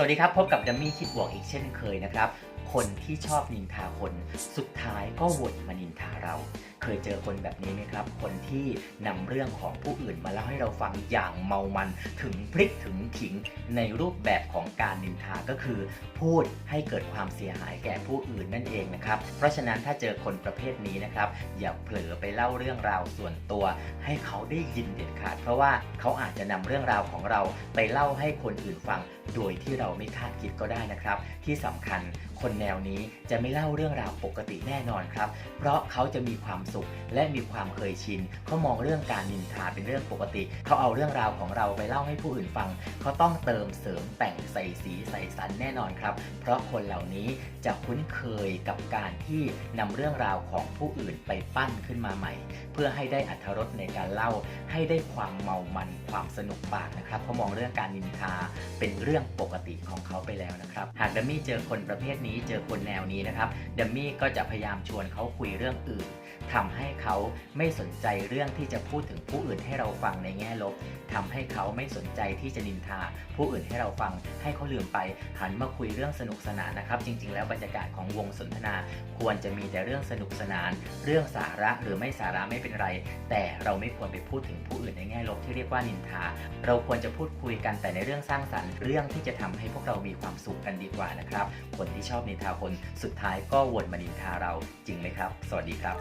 สวัสดีครับ พบกับดัมมี่คิดบวกอีกเช่นเคยนะครับ คนที่ชอบนินทาคน สุดท้ายก็วนมานินทาเรา เคยเจอคนแบบนี้ไหมครับ คนที่นำเรื่องของผู้อื่นมาเล่าให้เราฟังอย่างเมามันถึงพริกถึงขิงในรูปแบบของการนินทาก็คือ พูดให้เกิดความเสียหายแก่ผู้อื่นนั่นเองนะครับ เพราะฉะนั้นถ้าเจอคนประเภทนี้นะครับ อย่าเผลอไปเล่าเรื่องราวส่วนตัว ให้เขาได้ยินเด็ดขาด เพราะว่าเขาอาจจะนำเรื่องราวของเราไปเล่าให้คนอื่นฟัง โดยที่เราไม่คาดคิดก็ได้นะครับ ที่สำคัญคนแนวนี้จะไม่เล่าเรื่องราวปกติแน่นอนครับ เพราะเขาจะมีความสุขและมีความเคยชินเขามองเรื่องการนินทาเป็นเรื่องปกติ เขาเอาเรื่องราวของเราไปเล่าให้ผู้อื่นฟัง เขาต้องเติมเสริมแต่งใส่สีใส่สันแน่นอนครับ เพราะคนเหล่านี้จะคุ้นเคยกับการที่นำเรื่องราวของผู้อื่นไปปั้นขึ้นมาใหม่ เพื่อให้ได้อัธรสในการเล่า ให้ได้ความเมามันความสนุกปากนะครับเขามองเรื่องการนินทาเป็นเรื่องปกติของเขาไปแล้วนะครับ หากดัมมี่เจอคนประเภทนี้เจอคนแนวนี้นะครับดัมมี่ก็จะพยายามชวนเขาคุยเรื่องอื่นทำให้เขาไม่สนใจเรื่องที่จะพูดถึงผู้อื่นให้เราฟังในแง่ลบทำให้เขาไม่สนใจที่จะนินทา ผู้อื่นให้เราฟังให้เขาลืมไปหันมาคุยเรื่องสนุกสนานนะครับ จริง ๆ แล้วบรรยากาศของวงสนทนา ควรจะมีแต่เรื่องสนุกสนาน เรื่องสาระหรือไม่สาระไม่เป็นไร แต่เราไม่ควรไปพูดถึงผู้อื่นในแง่ลบที่เรียกว่านินทา เราควรจะพูดคุยกันแต่ในเรื่องสร้างสรรค์เรื่องที่จะทำให้พวกเรามีความสุขกันดีกว่านะครับคนที่ชอบอบนินทาคน สุดท้ายก็วนมานินทาเราจริงไหมครับ สวัสดีครับ